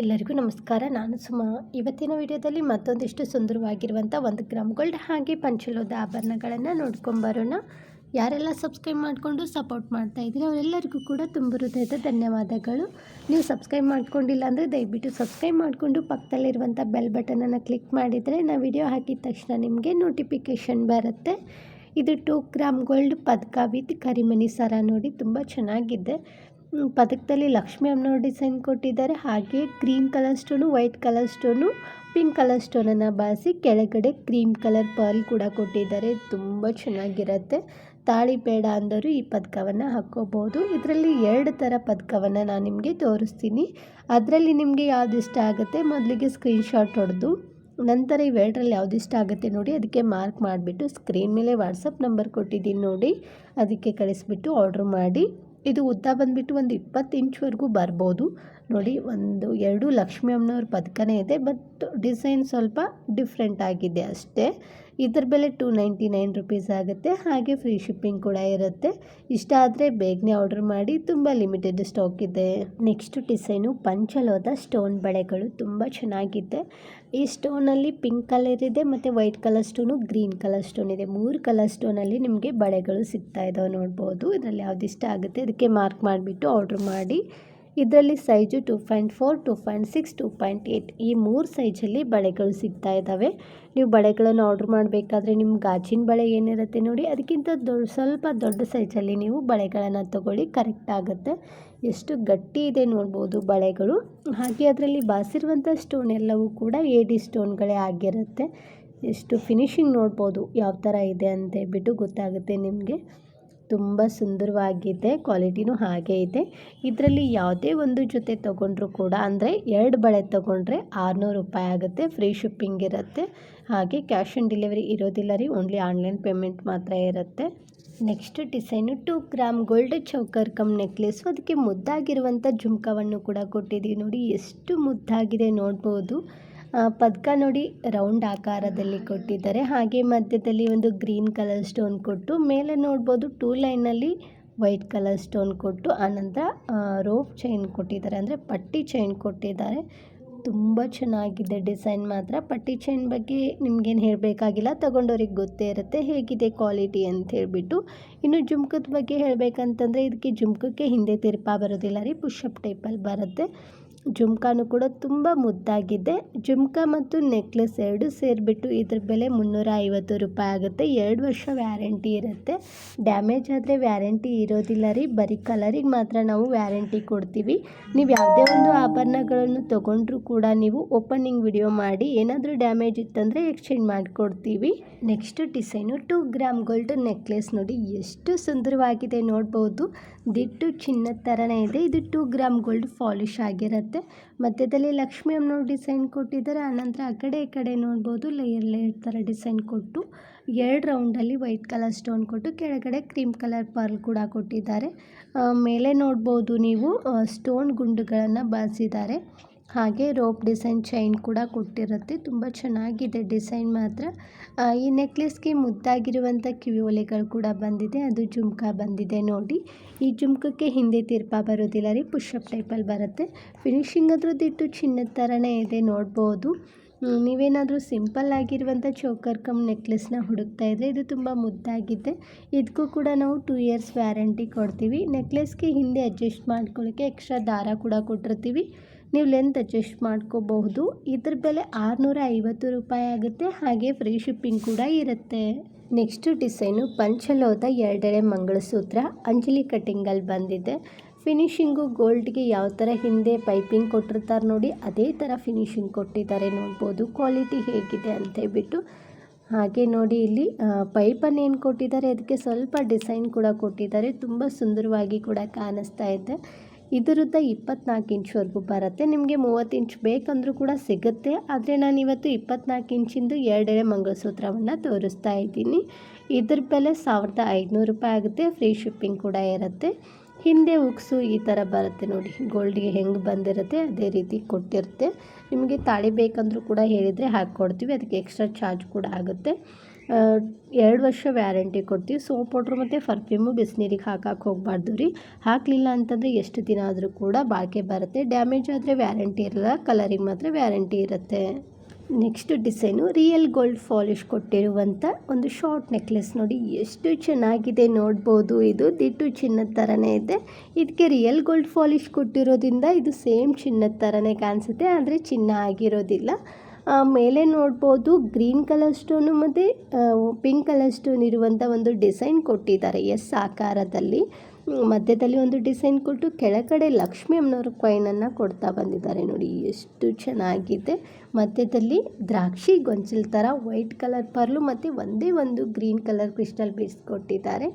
ಎಲ್ಲರಿಗೂ ನಮಸ್ಕಾರ. ನಾನು ಸುಮಾ. ಇವತ್ತಿನ ವಿಡಿಯೋದಲ್ಲಿ ಮತ್ತೊಂದಿಷ್ಟು ಸುಂದರವಾಗಿರುವಂಥ ಒಂದು ಗ್ರಾಮ್ ಗೋಲ್ಡ್ ಹಾಗೆ ಪಂಚಲೋದ ಆಭರಣಗಳನ್ನು ನೋಡ್ಕೊಂಬರೋಣ ಯಾರೆಲ್ಲ ಸಬ್ಸ್ಕ್ರೈಬ್ ಮಾಡಿಕೊಂಡು ಸಪೋರ್ಟ್ ಮಾಡ್ತಾ ಇದ್ದೀರಿ, ಅವರೆಲ್ಲರಿಗೂ ಕೂಡ ತುಂಬ ಹೃದಯದ ಧನ್ಯವಾದಗಳು. ನೀವು ಸಬ್ಸ್ಕ್ರೈಬ್ ಮಾಡ್ಕೊಂಡಿಲ್ಲ ಅಂದರೆ ದಯವಿಟ್ಟು ಸಬ್ಸ್ಕ್ರೈಬ್ ಮಾಡಿಕೊಂಡು ಪಕ್ಕದಲ್ಲಿರುವಂಥ ಬೆಲ್ ಬಟನನ್ನು ಕ್ಲಿಕ್ ಮಾಡಿದರೆ ನಾವು ವಿಡಿಯೋ ಹಾಕಿದ ತಕ್ಷಣ ನಿಮಗೆ ನೋಟಿಫಿಕೇಷನ್ ಬರುತ್ತೆ. ಇದು ಟೂ ಗ್ರಾಮ್ ಗೋಲ್ಡ್ ಪದಕ ವಿತ್ ಕರಿಮಣಿ ಸರ ನೋಡಿ, ತುಂಬ ಚೆನ್ನಾಗಿದೆ. ಪದಕದಲ್ಲಿ ಲಕ್ಷ್ಮಿ ಡಿಸೈನ್ ಕೊಟ್ಟಿದ್ದಾರೆ. ಹಾಗೆ green colour stone white colour stone pink colour ಸ್ಟೋನನ್ನು ಬಳಸಿ ಕೆಳಗಡೆ ಕ್ರೀಮ್ ಕಲರ್ ಪರ್ಲ್ ಕೂಡ ಕೊಟ್ಟಿದ್ದಾರೆ. ತುಂಬ ಚೆನ್ನಾಗಿರುತ್ತೆ. ತಾಳಿ ಬೇಡ ಅಂದರೂ ಈ ಪದಕವನ್ನು ಹಾಕ್ಕೋಬೋದು. ಇದರಲ್ಲಿ ಎರಡು ಥರ ಪದಕವನ್ನು ನಾನು ನಿಮಗೆ ತೋರಿಸ್ತೀನಿ. ಅದರಲ್ಲಿ ನಿಮಗೆ ಯಾವ್ದು ಇಷ್ಟ ಆಗುತ್ತೆ ಮೊದಲಿಗೆ ಸ್ಕ್ರೀನ್ಶಾಟ್ ಹೊಡೆದು, ನಂತರ ಇವೆರಡರಲ್ಲಿ ಯಾವ್ದು ಇಷ್ಟ ಆಗುತ್ತೆ ನೋಡಿ ಅದಕ್ಕೆ ಮಾರ್ಕ್ ಮಾಡಿಬಿಟ್ಟು ಸ್ಕ್ರೀನ್ ಮೇಲೆ ವಾಟ್ಸಪ್ ನಂಬರ್ ಕೊಟ್ಟಿದ್ದೀನಿ ನೋಡಿ. ಅದಕ್ಕೆ ಕಳಿಸ್ಬಿಟ್ಟು ಆರ್ಡ್ರ್ ಮಾಡಿ. ಇದು ಉದ್ದ ಬಂದುಬಿಟ್ಟು ಒಂದು ಇಪ್ಪತ್ತು ಇಂಚ್ವರೆಗೂ ಬರ್ಬೋದು. ನೋಡಿ, ಒಂದು ಎರಡು ಲಕ್ಷ್ಮಿ ಅಮ್ಮನವ್ರ ಪದಕನೇ ಇದೆ, ಬಟ್ ಡಿಸೈನ್ ಸ್ವಲ್ಪ ಡಿಫ್ರೆಂಟ್ ಆಗಿದೆ ಅಷ್ಟೇ. ಇದ್ರ ಬೆಲೆ ಟೂ ನೈಂಟಿ ನೈನ್ ರುಪೀಸ್ ಆಗುತ್ತೆ. ಹಾಗೆ ಫ್ರೀ ಶಿಪ್ಪಿಂಗ್ ಕೂಡ ಇರುತ್ತೆ. ಇಷ್ಟ ಆದರೆ ಬೇಗನೆ ಆರ್ಡರ್ ಮಾಡಿ. ತುಂಬ ಲಿಮಿಟೆಡ್ ಸ್ಟಾಕ್ ಇದೆ. ನೆಕ್ಸ್ಟ್ ಡಿಸೈನು ಪಂಚಲೋದ ಸ್ಟೋನ್ ಬಳೆಗಳು. ತುಂಬ ಚೆನ್ನಾಗಿದೆ. ಈ ಸ್ಟೋನಲ್ಲಿ ಪಿಂಕ್ ಕಲರ್ ಇದೆ ಮತ್ತು white colour stone green colour stone ಇದೆ. ಮೂರು ಕಲರ್ ಸ್ಟೋನಲ್ಲಿ ನಿಮಗೆ ಬಳೆಗಳು ಸಿಗ್ತಾ ಇದ್ದಾವೆ ನೋಡ್ಬೋದು. ಇದರಲ್ಲಿ ಯಾವ್ದು ಇಷ್ಟ ಆಗುತ್ತೆ ಅದಕ್ಕೆ ಮಾರ್ಕ್ ಮಾಡಿಬಿಟ್ಟು ಆರ್ಡ್ರ್ ಮಾಡಿ. ಇದರಲ್ಲಿ size two point four two point six two point eight ಈ ಮೂರು ಸೈಜಲ್ಲಿ ಬಳೆಗಳು ಸಿಗ್ತಾ ಇದ್ದಾವೆ. ನೀವು ಬಳೆಗಳನ್ನು ಆರ್ಡ್ರ್ ಮಾಡಬೇಕಾದ್ರೆ ನಿಮ್ಮ ಗಾಜಿನ ಬಳೆ ಏನಿರುತ್ತೆ ನೋಡಿ, ಅದಕ್ಕಿಂತ ದೊಡ್ಡ ಸ್ವಲ್ಪ ದೊಡ್ಡ ಸೈಜಲ್ಲಿ ನೀವು ಬಳೆಗಳನ್ನು ತಗೊಳ್ಳಿ ಕರೆಕ್ಟ್ ಆಗುತ್ತೆ. ಎಷ್ಟು ಗಟ್ಟಿ ಇದೆ ನೋಡ್ಬೋದು ಬಳೆಗಳು. ಹಾಗೆ ಅದರಲ್ಲಿ ಬಾಸಿರುವಂಥ ಸ್ಟೋನ್ ಎಲ್ಲವೂ ಕೂಡ ಎ ಡಿ ಸ್ಟೋನ್ಗಳೇ ಆಗಿರುತ್ತೆ. ಎಷ್ಟು ಫಿನಿಶಿಂಗ್ ನೋಡ್ಬೋದು ಯಾವ ಥರ ಇದೆ ಅಂತ ಹೇಳ್ಬಿಟ್ಟು ಗೊತ್ತಾಗುತ್ತೆ ನಿಮಗೆ. ತುಂಬ ಸುಂದರವಾಗಿದೆ, ಕ್ವಾಲಿಟಿನೂ ಹಾಗೆ ಇದೆ. ಇದರಲ್ಲಿ ಯಾವುದೇ ಒಂದು ಜೊತೆ ತೊಗೊಂಡ್ರೂ ಕೂಡ, ಅಂದರೆ ಎರಡು ಬಳೆ ತೊಗೊಂಡ್ರೆ ಆರುನೂರು ರೂಪಾಯಿ ಆಗುತ್ತೆ, ಫ್ರೀ ಶಿಪ್ಪಿಂಗ್ ಇರುತ್ತೆ. ಹಾಗೆ ಕ್ಯಾಶ್ ಆನ್ ಡೆಲಿವರಿ ಇರೋದಿಲ್ಲ ರೀ, ಓನ್ಲಿ ಆನ್ಲೈನ್ ಪೇಮೆಂಟ್ ಮಾತ್ರ ಇರುತ್ತೆ. Next design, two gram gold choker cum necklace. ಅದಕ್ಕೆ ಮುದ್ದಾಗಿರುವಂಥ ಜುಮ್ಕವನ್ನು ಕೂಡ ಕೊಟ್ಟಿದ್ದೀವಿ ನೋಡಿ, ಎಷ್ಟು ಮುದ್ದಾಗಿದೆ ನೋಡ್ಬೋದು. ಪದಕ ನೋಡಿ ರೌಂಡ್ ಆಕಾರದಲ್ಲಿ ಕೊಟ್ಟಿದ್ದಾರೆ. ಹಾಗೆ ಮಧ್ಯದಲ್ಲಿ ಒಂದು ಗ್ರೀನ್ ಕಲರ್ ಸ್ಟೋನ್ ಕೊಟ್ಟು, ಮೇಲೆ ನೋಡ್ಬೋದು ಟೂ ಲೈನಲ್ಲಿ ವೈಟ್ ಕಲರ್ ಸ್ಟೋನ್ ಕೊಟ್ಟು, ಆನಂತರ ರೋಪ್ ಚೈನ್ ಕೊಟ್ಟಿದ್ದಾರೆ. ಅಂದರೆ ಪಟ್ಟಿ ಚೈನ್ ಕೊಟ್ಟಿದ್ದಾರೆ. ತುಂಬ ಚೆನ್ನಾಗಿದೆ ಡಿಸೈನ್ ಮಾತ್ರ. ಪಟ್ಟಿ ಚೈನ್ ಬಗ್ಗೆ ನಿಮ್ಗೇನು ಹೇಳಬೇಕಾಗಿಲ್ಲ. ತಗೊಂಡವ್ರಿಗೆ ಗೊತ್ತೇ ಇರುತ್ತೆ ಹೇಗಿದೆ ಕ್ವಾಲಿಟಿ ಅಂತ ಹೇಳಿಬಿಟ್ಟು. ಇನ್ನು ಜುಮ್ಕದ ಬಗ್ಗೆ ಹೇಳಬೇಕಂತಂದರೆ, ಇದಕ್ಕೆ ಜುಮ್ಕಕ್ಕೆ ಹಿಂದೆ ತಿರುಪಾ ಬರೋದಿಲ್ಲ ರೀ. ಪುಷಪ್ ಟೈಪಲ್ಲಿ ಬರುತ್ತೆ. ಜುಮ್ಕಾನು ಕೂಡ ತುಂಬ ಮುದ್ದಾಗಿದೆ. ಜುಮ್ಕಾ ಮತ್ತು ನೆಕ್ಲೆಸ್ ಎರಡು ಸೇರಿಬಿಟ್ಟು ಇದ್ರ ಬೆಲೆ ಮುನ್ನೂರ ಐವತ್ತು ರೂಪಾಯಿ ಆಗುತ್ತೆ. ಎರಡು ವರ್ಷ ವ್ಯಾರಂಟಿ ಇರುತ್ತೆ. ಡ್ಯಾಮೇಜ್ ಆದರೆ ವ್ಯಾರಂಟಿ ಇರೋದಿಲ್ಲ ರೀ. ಬರೀ ಕಲರಿಗೆ ಮಾತ್ರ ನಾವು ವ್ಯಾರಂಟಿ ಕೊಡ್ತೀವಿ. ನೀವು ಯಾವುದೇ ಒಂದು ಆಭರಣಗಳನ್ನು ತೊಗೊಂಡ್ರೂ ಕೂಡ ನೀವು ಓಪನಿಂಗ್ ವಿಡಿಯೋ ಮಾಡಿ, ಏನಾದರೂ ಡ್ಯಾಮೇಜ್ ಇತ್ತಂದರೆ ಎಕ್ಸ್ಚೇಂಜ್ ಮಾಡಿಕೊಡ್ತೀವಿ. Next design two gram gold necklace ನೋಡಿ, ಎಷ್ಟು ಸುಂದರವಾಗಿದೆ ನೋಡ್ಬೋದು. ದಿಟ್ಟು ಚಿನ್ನದ ಥರನೇ ಇದೆ. ಇದು ಟೂ ಗ್ರಾಮ್ ಗೋಲ್ಡ್ ಪಾಲಿಶ್ ಆಗಿರುತ್ತೆ. ಮಧ್ಯದಲ್ಲಿ ಲಕ್ಷ್ಮಿ ಅಮ್ಮನವ್ರು ಡಿಸೈನ್ ಕೊಟ್ಟಿದ್ದಾರೆ. ಆನಂತರ ಆ ಕಡೆ ಈ ಕಡೆ ನೋಡ್ಬೋದು ಲೇಯರ್ ಲೇಯರ್ ಥರ ಡಿಸೈನ್ ಕೊಟ್ಟು, ಎರಡು ರೌಂಡಲ್ಲಿ ವೈಟ್ ಕಲರ್ ಸ್ಟೋನ್ ಕೊಟ್ಟು, ಕೆಳಗಡೆ ಕ್ರೀಮ್ ಕಲರ್ ಪರ್ಲ್ ಕೂಡ ಕೊಟ್ಟಿದ್ದಾರೆ. ಮೇಲೆ ನೋಡ್ಬೋದು ನೀವು ಸ್ಟೋನ್ ಗುಂಡುಗಳನ್ನು ಬಳಸಿದ್ದಾರೆ ಹಾಗೆ ರೋಪ್ ಡಿಸೈನ್ ಚೈನ್ ಕೂಡ ಕೊಟ್ಟಿರುತ್ತೆ. ತುಂಬ ಚೆನ್ನಾಗಿದೆ ಡಿಸೈನ್ ಮಾತ್ರ. ಈ ನೆಕ್ಲೆಸ್ಗೆ ಮುದ್ದಾಗಿರುವಂಥ ಕಿವಿ ಒಲೆಗಳು ಕೂಡ ಬಂದಿದೆ. ಅದು ಜುಮ್ಕಾ ಬಂದಿದೆ ನೋಡಿ. ಈ ಜುಮ್ಕಕ್ಕೆ ಹಿಂದೆ ತಿರ್ಪ ಬರೋದಿಲ್ಲ ರೀ ಪುಷಪ್ ಟೈಪಲ್ಲಿ ಬರುತ್ತೆ. ಫಿನಿಶಿಂಗ್ ಅದ್ರದ್ದಿಟ್ಟು ಚಿನ್ನದ ಥರನೇ ಇದೆ, ನೋಡ್ಬೋದು. ನೀವೇನಾದರೂ ಸಿಂಪಲ್ ಆಗಿರುವಂಥ ಚೋಕರ್ ಕಮ್ ನೆಕ್ಲೆಸ್ನ ಹುಡುಕ್ತಾ ಇದ್ದರೆ ಇದು ತುಂಬ ಮುದ್ದಾಗಿದೆ. ಇದಕ್ಕೂ ಕೂಡ ನಾವು ಟೂ ಇಯರ್ಸ್ ವ್ಯಾರಂಟಿ ಕೊಡ್ತೀವಿ. ನೆಕ್ಲೆಸ್ಗೆ ಹಿಂದೆ ಅಡ್ಜಸ್ಟ್ ಮಾಡ್ಕೊಳ್ಳೋಕ್ಕೆ ಎಕ್ಸ್ಟ್ರಾ ದಾರ ಕೂಡ ಕೊಟ್ಟಿರ್ತೀವಿ. ನೀವು ಲೆಂತ್ ಅಡ್ಜಸ್ಟ್ ಮಾಡ್ಕೋಬಹುದು. ಇದ್ರ ಬೆಲೆ ಆರುನೂರ ಐವತ್ತು ರೂಪಾಯಿ ಆಗುತ್ತೆ. ಹಾಗೆ ಫ್ರೀ ಶಿಪ್ಪಿಂಗ್ ಕೂಡ ಇರುತ್ತೆ. ನೆಕ್ಸ್ಟ್ ಡಿಸೈನು ಪಂಚಲೋದ ಎರಡೆಳೆ ಮಂಗಳಸೂತ್ರ. ಅಂಜಲಿ ಕಟ್ಟಿಂಗಲ್ಲಿ ಬಂದಿದೆ. ಫಿನಿಶಿಂಗು ಗೋಲ್ಡ್ಗೆ ಯಾವ ಥರ ಹಿಂದೆ ಪೈಪಿಂಗ್ ಕೊಟ್ಟಿರ್ತಾರೆ ನೋಡಿ, ಅದೇ ಥರ ಫಿನಿಶಿಂಗ್ ಕೊಟ್ಟಿದ್ದಾರೆ ನೋಡ್ಬೋದು. ಕ್ವಾಲಿಟಿ ಹೇಗಿದೆ ಅಂತ ಹೇಳ್ಬಿಟ್ಟು. ಹಾಗೆ ನೋಡಿ ಇಲ್ಲಿ ಪೈಪನ್ನು ಏನು ಕೊಟ್ಟಿದ್ದಾರೆ? ಅದಕ್ಕೆ ಸ್ವಲ್ಪ ಡಿಸೈನ್ ಕೂಡ ಕೊಟ್ಟಿದ್ದಾರೆ. ತುಂಬ ಸುಂದರವಾಗಿ ಕೂಡ ಕಾಣಿಸ್ತಾ ಇದೆ. ಇದರದ್ದು ಇಪ್ಪತ್ನಾಲ್ಕು ಇಂಚ್ವರೆಗೂ ಬರುತ್ತೆ. ನಿಮಗೆ ಮೂವತ್ತು ಇಂಚ್ ಬೇಕಂದ್ರೂ ಕೂಡ ಸಿಗುತ್ತೆ. ಆದರೆ ನಾನು ಇವತ್ತು ಇಪ್ಪತ್ನಾಲ್ಕು ಇಂಚಿಂದು ಎರಡೆಳೆ ಮಂಗಳಸೂತ್ರವನ್ನು ತೋರಿಸ್ತಾ ಇದ್ದೀನಿ. ಇದ್ರ ಬೆಲೆ ಸಾವಿರದ ಐದುನೂರು ರೂಪಾಯಿ ಆಗುತ್ತೆ. ಫ್ರೀ ಶಿಪ್ಪಿಂಗ್ ಕೂಡ ಇರುತ್ತೆ. ಹಿಂದೆ ಉಕ್ಸು ಈ ಥರ ಬರುತ್ತೆ ನೋಡಿ. ಗೋಲ್ಡ್ಗೆ ಹೆಂಗೆ ಬಂದಿರುತ್ತೆ ಅದೇ ರೀತಿ ಕೊಟ್ಟಿರುತ್ತೆ. ನಿಮಗೆ ತಾಳಿ ಬೇಕಂದ್ರೂ ಕೂಡ ಹೇಳಿದರೆ ಹಾಕ್ಕೊಡ್ತೀವಿ. ಅದಕ್ಕೆ ಎಕ್ಸ್ಟ್ರಾ ಚಾರ್ಜ್ ಕೂಡ ಆಗುತ್ತೆ. ಎರಡು ವರ್ಷ ವ್ಯಾರಂಟಿ ಕೊಡ್ತೀವಿ. ಸೋಪ್ ಪೌಡ್ರ್ ಮತ್ತು ಪರ್ಫ್ಯೂಮು, ಬಿಸಿನೀರಿಗೆ ಹಾಕಕ್ಕೆ ಹೋಗಬಾರ್ದು ರೀ. ಹಾಕಲಿಲ್ಲ ಅಂತಂದರೆ ಎಷ್ಟು ದಿನ ಆದರೂ ಕೂಡ ಬಾಳಿಕೆ ಬರುತ್ತೆ. ಡ್ಯಾಮೇಜ್ ಆದರೆ ವ್ಯಾರಂಟಿ ಇರಲ್ಲ. ಕಲರಿಗೆ ಮಾತ್ರ ವ್ಯಾರಂಟಿ ಇರುತ್ತೆ. Next design, real gold polish ಕೊಟ್ಟಿರುವಂಥ ಒಂದು ಶಾರ್ಟ್ ನೆಕ್ಲೆಸ್ ನೋಡಿ. ಎಷ್ಟು ಚೆನ್ನಾಗಿದೆ ನೋಡ್ಬೋದು ಇದು. ದಿಟ್ಟು ಚಿನ್ನದ ಥರನೇ ಇದೆ. ಇದಕ್ಕೆ ರಿಯಲ್ ಗೋಲ್ಡ್ ಫಾಲಿಶ್ ಕೊಟ್ಟಿರೋದ್ರಿಂದ ಇದು ಸೇಮ್ ಚಿನ್ನದ ಥರನೇ ಕಾಣಿಸುತ್ತೆ. ಆದರೆ ಚಿನ್ನ ಆಗಿರೋದಿಲ್ಲ. ಮೇಲೆ ನೋಡ್ಬೋದು ಗ್ರೀನ್ ಕಲರ್ ಸ್ಟೋನು ಮತ್ತು ಪಿಂಕ್ ಕಲರ್ ಸ್ಟೋನ್ ಇರುವಂಥ ಒಂದು ಡಿಸೈನ್ ಕೊಟ್ಟಿದ್ದಾರೆ. ಎಸ್ ಆಕಾರದಲ್ಲಿ. ಮಧ್ಯದಲ್ಲಿ ಒಂದು ಡಿಸೈನ್ ಕೊಟ್ಟು ಕೆಳಗಡೆ ಲಕ್ಷ್ಮಿ ಅಮ್ಮನವ್ರ ಕಾಯಿನನ್ನು ಕೊಡ್ತಾ ಬಂದಿದ್ದಾರೆ ನೋಡಿ. ಎಷ್ಟು ಚೆನ್ನಾಗಿದೆ. ಮಧ್ಯದಲ್ಲಿ ದ್ರಾಕ್ಷಿ ಗೊಂಚಲ್ ಥರ ವೈಟ್ ಕಲರ್ ಪರ್ಲು ಮತ್ತು ಒಂದೇ ಒಂದು ಗ್ರೀನ್ ಕಲರ್ ಕ್ರಿಸ್ಟಲ್ ಬೀಡ್ಸ್ ಕೊಟ್ಟಿದ್ದಾರೆ.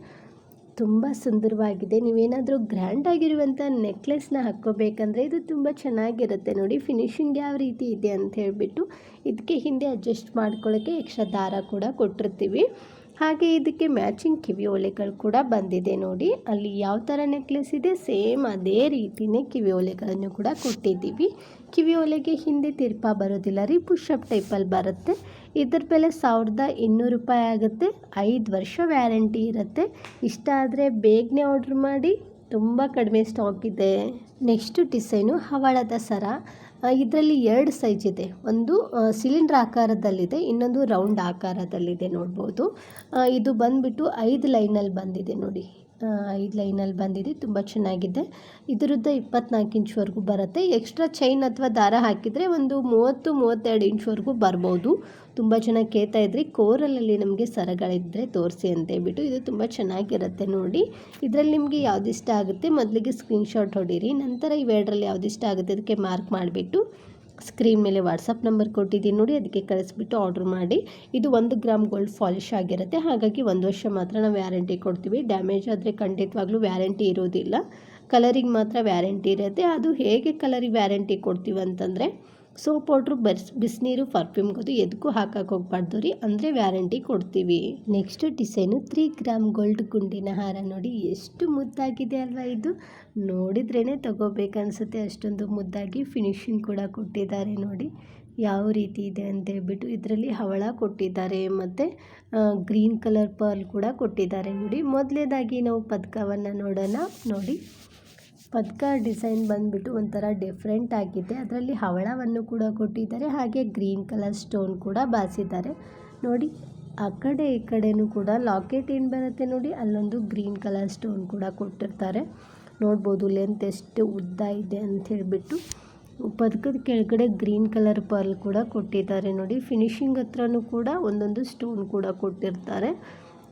ತುಂಬ ಸುಂದರವಾಗಿದೆ. ನೀವೇನಾದರೂ ಗ್ರ್ಯಾಂಡ್ ಆಗಿರುವಂಥ ನೆಕ್ಲೆಸ್ನ ಹಾಕ್ಕೋಬೇಕಂದ್ರೆ ಇದು ತುಂಬ ಚೆನ್ನಾಗಿರುತ್ತೆ. ನೋಡಿ ಫಿನಿಶಿಂಗ್ ಯಾವ ರೀತಿ ಇದೆ ಅಂತ ಹೇಳಿಬಿಟ್ಟು ಇದಕ್ಕೆ ಹಿಂದೆ ಅಡ್ಜಸ್ಟ್ ಮಾಡ್ಕೊಳ್ಳೋಕ್ಕೆ ಎಕ್ಸ್ಟ್ರಾ ದಾರ ಕೂಡ ಕೊಟ್ಟಿರ್ತೀವಿ. ಹಾಗೆ ಇದಕ್ಕೆ ಮ್ಯಾಚಿಂಗ್ ಕಿವಿ ಓಲೆಗಳು ಕೂಡ ಬಂದಿದೆ ನೋಡಿ. ಅಲ್ಲಿ ಯಾವ ಥರ ನೆಕ್ಲೆಸ್ ಇದೆ ಸೇಮ್ ಅದೇ ರೀತಿಯೇ ಕಿವಿ ಓಲೆಗಳನ್ನು ಕೂಡ ಕೊಟ್ಟಿದ್ದೀವಿ. ಕಿವಿ ಓಲೆಗೆ ಹಿಂದೆ ತಿರ್ಪ ಬರೋದಿಲ್ಲ ರೀ ಪುಷಪ್ ಟೈಪಲ್ಲಿ ಬರುತ್ತೆ. ಇದ್ರ ಬೆಲೆ ಸಾವಿರದ ಇನ್ನೂರು ರೂಪಾಯಿ ಆಗುತ್ತೆ. ಐದು ವರ್ಷ ವ್ಯಾರಂಟಿ ಇರುತ್ತೆ. ಇಷ್ಟ ಆದರೆ ಬೇಗನೆ ಆರ್ಡ್ರ್ ಮಾಡಿ. ತುಂಬ ಕಡಿಮೆ ಸ್ಟಾಕ್ ಇದೆ. ನೆಕ್ಸ್ಟು ಡಿಸೈನು ಹವಳದ ಸರ ಇದರಲ್ಲಿ ಎರಡು ಸೈಜ್ ಇದೆ. ಒಂದು ಸಿಲಿಂಡ್ರ್ ಆಕಾರದಲ್ಲಿದೆ. ಇನ್ನೊಂದು ರೌಂಡ್ ಆಕಾರದಲ್ಲಿದೆ ನೋಡ್ಬೋದು. ಇದು ಬಂದುಬಿಟ್ಟು ಐದು ಲೈನಲ್ಲಿ ಬಂದಿದೆ ನೋಡಿ. ಐದು ಲೈನಲ್ಲಿ ಬಂದಿದೆ, ತುಂಬ ಚೆನ್ನಾಗಿದೆ. ಇದರದ್ದು ಇಪ್ಪತ್ನಾಲ್ಕು ಇಂಚ್ವರೆಗೂ ಬರುತ್ತೆ. ಎಕ್ಸ್ಟ್ರಾ ಚೈನ್ ಅಥವಾ ದಾರ ಹಾಕಿದರೆ ಒಂದು ಮೂವತ್ತು, ಮೂವತ್ತೆರಡು ಇಂಚ್ವರೆಗೂ ಬರ್ಬೋದು. ತುಂಬ ಚೆನ್ನಾಗಿ ಕೇಳ್ತಾ ಇದ್ರಿ, ಕೋರಲಲ್ಲಿ ನಮಗೆ ಸರಗಳಿದ್ದರೆ ತೋರಿಸಿ ಅಂತ ಹೇಳ್ಬಿಟ್ಟು ಇದು ತುಂಬ ಚೆನ್ನಾಗಿರುತ್ತೆ ನೋಡಿ. ಇದರಲ್ಲಿ ನಿಮಗೆ ಯಾವ್ದು ಇಷ್ಟ ಆಗುತ್ತೆ, ಮೊದಲಿಗೆ ಸ್ಕ್ರೀನ್ಶಾಟ್ ಹೊಡೀರಿ, ನಂತರ ಇವೆರಡರಲ್ಲಿ ಯಾವ್ದು ಇಷ್ಟ ಆಗುತ್ತೆ ಅದಕ್ಕೆ ಮಾರ್ಕ್ ಮಾಡಿಬಿಟ್ಟು. ಸ್ಕ್ರೀನ್ ಮೇಲೆ ವಾಟ್ಸಪ್ ನಂಬರ್ ಕೊಟ್ಟಿದ್ದೀನಿ. ನೋಡಿ, ಅದಕ್ಕೆ ಕಳಿಸ್ಬಿಟ್ಟು ಆರ್ಡ್ರ್ ಮಾಡಿ. ಇದು ಒಂದು ಗ್ರಾಮ್ ಗೋಲ್ಡ್ ಫಾಲಿಶ್ ಆಗಿರುತ್ತೆ. ಹಾಗಾಗಿ ಒಂದು ವರ್ಷ ಮಾತ್ರ ನಾವು ವ್ಯಾರಂಟಿ ಕೊಡ್ತೀವಿ. ಡ್ಯಾಮೇಜ್ ಆದರೆ ಖಂಡಿತವಾಗ್ಲೂ ವ್ಯಾರಂಟಿ ಇರೋದಿಲ್ಲ. ಕಲರಿಗೆ ಮಾತ್ರ ವ್ಯಾರಂಟಿ ಇರುತ್ತೆ. ಅದು ಹೇಗೆ ಕಲರಿಗೆ ವ್ಯಾರಂಟಿ ಕೊಡ್ತೀವಿ ಅಂತಂದರೆ ಸೋಪ್ ಪೌಡ್ರು ಬರ್ಸ್ ಬಿಸಿನೀರು ಪರ್ಫ್ಯೂಮ್ಗದು ಎದಕ್ಕೂ ಹಾಕಕ್ಕೆ ಹೋಗ್ಬಾರ್ದು ರೀ. ಅಂದರೆ ವ್ಯಾರಂಟಿ ಕೊಡ್ತೀವಿ. Next design three gram gold ಗುಂಡಿನ ಹಾರ ನೋಡಿ. ಎಷ್ಟು ಮುದ್ದಾಗಿದೆ ಅಲ್ವಾ ಇದು? ನೋಡಿದ್ರೇ ತಗೋಬೇಕನ್ಸುತ್ತೆ. ಅಷ್ಟೊಂದು ಮುದ್ದಾಗಿ ಫಿನಿಶಿಂಗ್ ಕೂಡ ಕೊಟ್ಟಿದ್ದಾರೆ ನೋಡಿ. ಯಾವ ರೀತಿ ಇದೆ ಅಂತ ಹೇಳ್ಬಿಟ್ಟು ಇದರಲ್ಲಿ ಹವಳ ಕೊಟ್ಟಿದ್ದಾರೆ. ಮತ್ತು ಗ್ರೀನ್ ಕಲರ್ ಪರ್ಲ್ ಕೂಡ ಕೊಟ್ಟಿದ್ದಾರೆ ನೋಡಿ. ಮೊದಲೇದಾಗಿ ನಾವು ಪದಕವನ್ನು ನೋಡೋಣ. ನೋಡಿ. ಪದಕ ಡಿಸೈನ್ ಬಂದುಬಿಟ್ಟು ಒಂಥರ ಡಿಫ್ರೆಂಟ್ ಆಗಿದೆ. ಅದರಲ್ಲಿ ಹವಳವನ್ನು ಕೂಡ ಕೊಟ್ಟಿದ್ದಾರೆ, ಹಾಗೆ ಗ್ರೀನ್ ಕಲರ್ ಸ್ಟೋನ್ ಕೂಡ ಬಾಸಿದ್ದಾರೆ. ನೋಡಿ, ಆ ಕಡೆ ಈ ಕಡೆಯೂ ಕೂಡ ಲಾಕೆಟ್ ಏನು ಬರುತ್ತೆ ನೋಡಿ, ಅಲ್ಲೊಂದು ಗ್ರೀನ್ ಕಲರ್ ಸ್ಟೋನ್ ಕೂಡ ಕೊಟ್ಟಿರ್ತಾರೆ. ನೋಡ್ಬೋದು ಲೆಂತ್ ಎಷ್ಟು ಉದ್ದ ಇದೆ ಅಂತ ಹೇಳಿಬಿಟ್ಟು. ಪದಕದ ಕೆಳಗಡೆ ಗ್ರೀನ್ ಕಲರ್ ಪರ್ಲ್ ಕೂಡ ಕೊಟ್ಟಿದ್ದಾರೆ ನೋಡಿ. ಫಿನಿಶಿಂಗ್ ಹತ್ರನೂ ಕೂಡ ಒಂದೊಂದು ಸ್ಟೋನ್ ಕೂಡ ಕೊಟ್ಟಿರ್ತಾರೆ.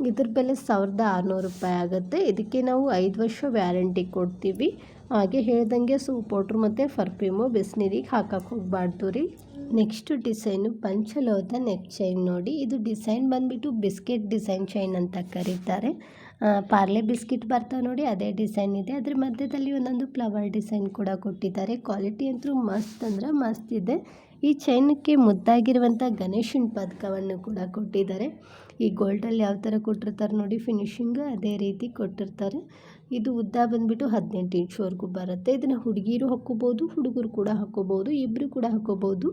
ಇದ್ರ ಬೆಲೆ ಸಾವಿರದ ಆರುನೂರು ರೂಪಾಯಿ ಆಗುತ್ತೆ. ಇದಕ್ಕೆ ನಾವು ಐದು ವರ್ಷ ವ್ಯಾರಂಟಿ ಕೊಡ್ತೀವಿ. ಹಾಗೆ ಹೇಳ್ದಂಗೆ ಸೂಪ್ ಪೌಡ್ರ್ ಮತ್ತು ಫರ್ಫ್ಯೂಮು ಬಿಸಿನೀರಿಗೆ ಹಾಕಕ್ಕೆ ಹೋಗ್ಬಾರ್ದು ರೀ. ನೆಕ್ಸ್ಟ್ ಡಿಸೈನು ಪಂಚಲೋದ ನೆಕ್ ಚೈನ್ ನೋಡಿ. ಇದು ಡಿಸೈನ್ ಬಂದುಬಿಟ್ಟು ಬಿಸ್ಕೆಟ್ ಡಿಸೈನ್ ಚೈನ್ ಅಂತ ಕರೀತಾರೆ. ಪಾರ್ಲೆ ಬಿಸ್ಕೆಟ್ ಬರ್ತಾವೆ ನೋಡಿ, ಅದೇ ಡಿಸೈನ್ ಇದೆ. ಅದ್ರ ಮಧ್ಯದಲ್ಲಿ ಒಂದೊಂದು ಫ್ಲವರ್ ಡಿಸೈನ್ ಕೂಡ ಕೊಟ್ಟಿದ್ದಾರೆ. ಕ್ವಾಲಿಟಿ ಅಂತೂ ಮಸ್ತ್ ಅಂದ್ರೆ ಮಸ್ತ್ ಇದೆ. ಈ ಚೈನಕ್ಕೆ ಮುದ್ದಾಗಿರುವಂಥ ಗಣೇಶನ ಪದಕವನ್ನು ಕೂಡ ಕೊಟ್ಟಿದ್ದಾರೆ. ಈ ಗೋಲ್ಡಲ್ಲಿ ಯಾವ ಥರ ಕೊಟ್ಟಿರ್ತಾರೆ ನೋಡಿ ಫಿನಿಶಿಂಗ್ ಅದೇ ರೀತಿ ಕೊಟ್ಟಿರ್ತಾರೆ. ಇದು ಉದ್ದ ಬಂದುಬಿಟ್ಟು ಹದಿನೆಂಟು ಇಂಚ್ವರೆಗೂ ಬರುತ್ತೆ. ಇದನ್ನು ಹುಡುಗಿರು ಹಾಕ್ಕೋಬೋದು, ಹುಡುಗರು ಕೂಡ ಹಾಕ್ಕೋಬೋದು ಇಬ್ಬರು ಕೂಡ ಹಾಕ್ಕೋಬೋದು.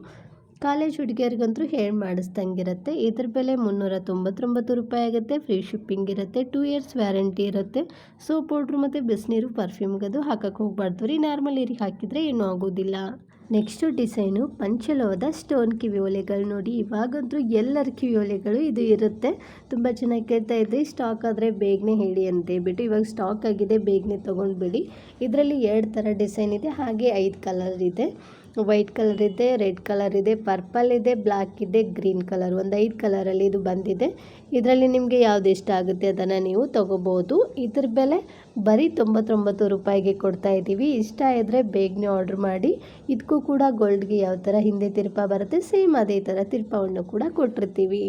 ಕಾಲೇಜ್ ಹುಡುಗಿಯರಿಗಂತೂ ಹೇಳಿ ಮಾಡಿಸ್ದಂಗಿರುತ್ತೆ. ಇದ್ರ ಬೆಲೆ ಮುನ್ನೂರ ತೊಂಬತ್ತೊಂಬತ್ತು ರೂಪಾಯಿ ಆಗುತ್ತೆ. ಫ್ರೀ ಶಿಪ್ಪಿಂಗ್ ಇರುತ್ತೆ. ಟೂ ಇಯರ್ಸ್ ವ್ಯಾರಂಟಿ ಇರುತ್ತೆ. ಸೋಪ್, ಪೌಡ್ರು ಮತ್ತು ಬಿಸಿನೀರು ಪರ್ಫ್ಯೂಮ್ಗದು ಹಾಕಕ್ಕೆ ಹೋಗ್ಬಾರ್ದು. ರೀ ನಾರ್ಮಲ್ ನೀರಿಗೆ ಹಾಕಿದರೆ ಏನೂ ಆಗೋದಿಲ್ಲ. ನೆಕ್ಸ್ಟು ಡಿಸೈನು ಪಂಚಲೋದ ಸ್ಟೋನ್ ಕಿವಿ ಒಲೆಗಳು ನೋಡಿ. ಇವಾಗಂತೂ ಎಲ್ಲರ ಕಿವಿ ಒಲೆಗಳು ಇದು ಇರುತ್ತೆ. ತುಂಬ ಚೆನ್ನಾಗಿ ಕೇಳ್ತಾ ಇದ್ರಿ. ಸ್ಟಾಕ್ ಆದರೆ ಬೇಗನೆ ಹೇಳಿ ಅಂತ ಹೇಳ್ಬಿಟ್ಟು ಇವಾಗ ಸ್ಟಾಕ್ ಆಗಿದೆ. ಬೇಗನೆ ತೊಗೊಂಡ್ಬಿಡಿ. ಇದರಲ್ಲಿ ಎರಡು ಥರ ಡಿಸೈನ್ ಇದೆ. ಹಾಗೆ ಐದು ಕಲರ್ ಇದೆ. ವೈಟ್ ಕಲರ್ ಇದೆ, ರೆಡ್ ಕಲರ್ ಇದೆ, ಪರ್ಪಲ್ ಇದೆ ಬ್ಲ್ಯಾಕ್ ಇದೆ, ಗ್ರೀನ್ ಕಲರ್. ಒಂದು ಐದು ಕಲರಲ್ಲಿ ಇದು ಬಂದಿದೆ. ಇದರಲ್ಲಿ ನಿಮಗೆ ಯಾವ್ದು ಇಷ್ಟ ಆಗುತ್ತೆ ಅದನ್ನು ನೀವು ತೊಗೋಬೋದು. ಇದ್ರ ಬೆಲೆ ಬರೀ ತೊಂಬತ್ತೊಂಬತ್ತು ರೂಪಾಯಿಗೆ ಕೊಡ್ತಾ ಇದ್ದೀವಿ. ಇಷ್ಟ ಇದ್ದರೆ ಬೇಗನೆ ಆರ್ಡ್ರ್ ಮಾಡಿ. ಇದಕ್ಕೂ ಕೂಡ ಗೋಲ್ಡ್ಗೆ ಯಾವ ಥರ ಹಿಂದೆ ತಿರುಪ ಬರುತ್ತೆ, ಸೇಮ್ ಅದೇ ಥರ ತಿರುಪವನ್ನು ಕೂಡ ಕೊಟ್ಟಿರ್ತೀವಿ.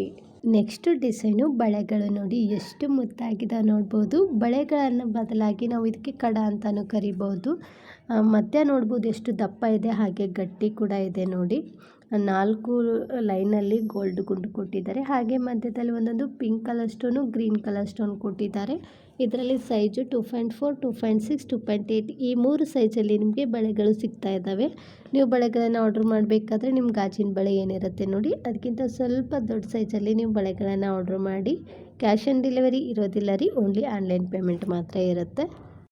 ನೆಕ್ಸ್ಟ್ ಡಿಸೈನು ಬಳೆಗಳು ನೋಡಿ, ಎಷ್ಟು ಮುದ್ದಾಗಿದೆ ನೋಡ್ಬೋದು. ಬಳೆಗಳನ್ನು ಬದಲಾಗಿ ನಾವು ಇದಕ್ಕೆ ಕಡ ಅಂತಲೂ ಕರಿಬೋದು. ಮತ್ತೆ ನೋಡ್ಬೋದು ಎಷ್ಟು ದಪ್ಪ ಇದೆ, ಹಾಗೆ ಗಟ್ಟಿ ಕೂಡ ಇದೆ ನೋಡಿ. ನಾಲ್ಕು ಲೈನಲ್ಲಿ ಗೋಲ್ಡ್ ಗುಂಡು ಕೊಟ್ಟಿದ್ದಾರೆ. ಹಾಗೆ ಮಧ್ಯದಲ್ಲಿ ಒಂದೊಂದು pink colour stone green colour stone ಕೊಟ್ಟಿದ್ದಾರೆ. ಇದರಲ್ಲಿ size two point four, two point six, two point eight ಈ ಮೂರು ಸೈಜಲ್ಲಿ ನಿಮಗೆ ಬಳೆಗಳು ಸಿಗ್ತಾ ಇದ್ದಾವೆ. ನೀವು ಬಳೆಗಳನ್ನು ಆರ್ಡ್ರ್ ಮಾಡಬೇಕಾದ್ರೆ ನಿಮ್ಮ ಗಾಜಿನ ಬಳೆ ಏನಿರುತ್ತೆ ನೋಡಿ. ಅದಕ್ಕಿಂತ ಸ್ವಲ್ಪ ದೊಡ್ಡ ಸೈಜಲ್ಲಿ ನೀವು ಬಳೆಗಳನ್ನು ಆರ್ಡ್ರ್ ಮಾಡಿ. ಕ್ಯಾಶ್ ಆನ್ ಡೆಲಿವರಿ ಇರೋದಿಲ್ಲ ರೀ, ಓನ್ಲಿ ಆನ್ಲೈನ್ ಪೇಮೆಂಟ್ ಮಾತ್ರ ಇರುತ್ತೆ.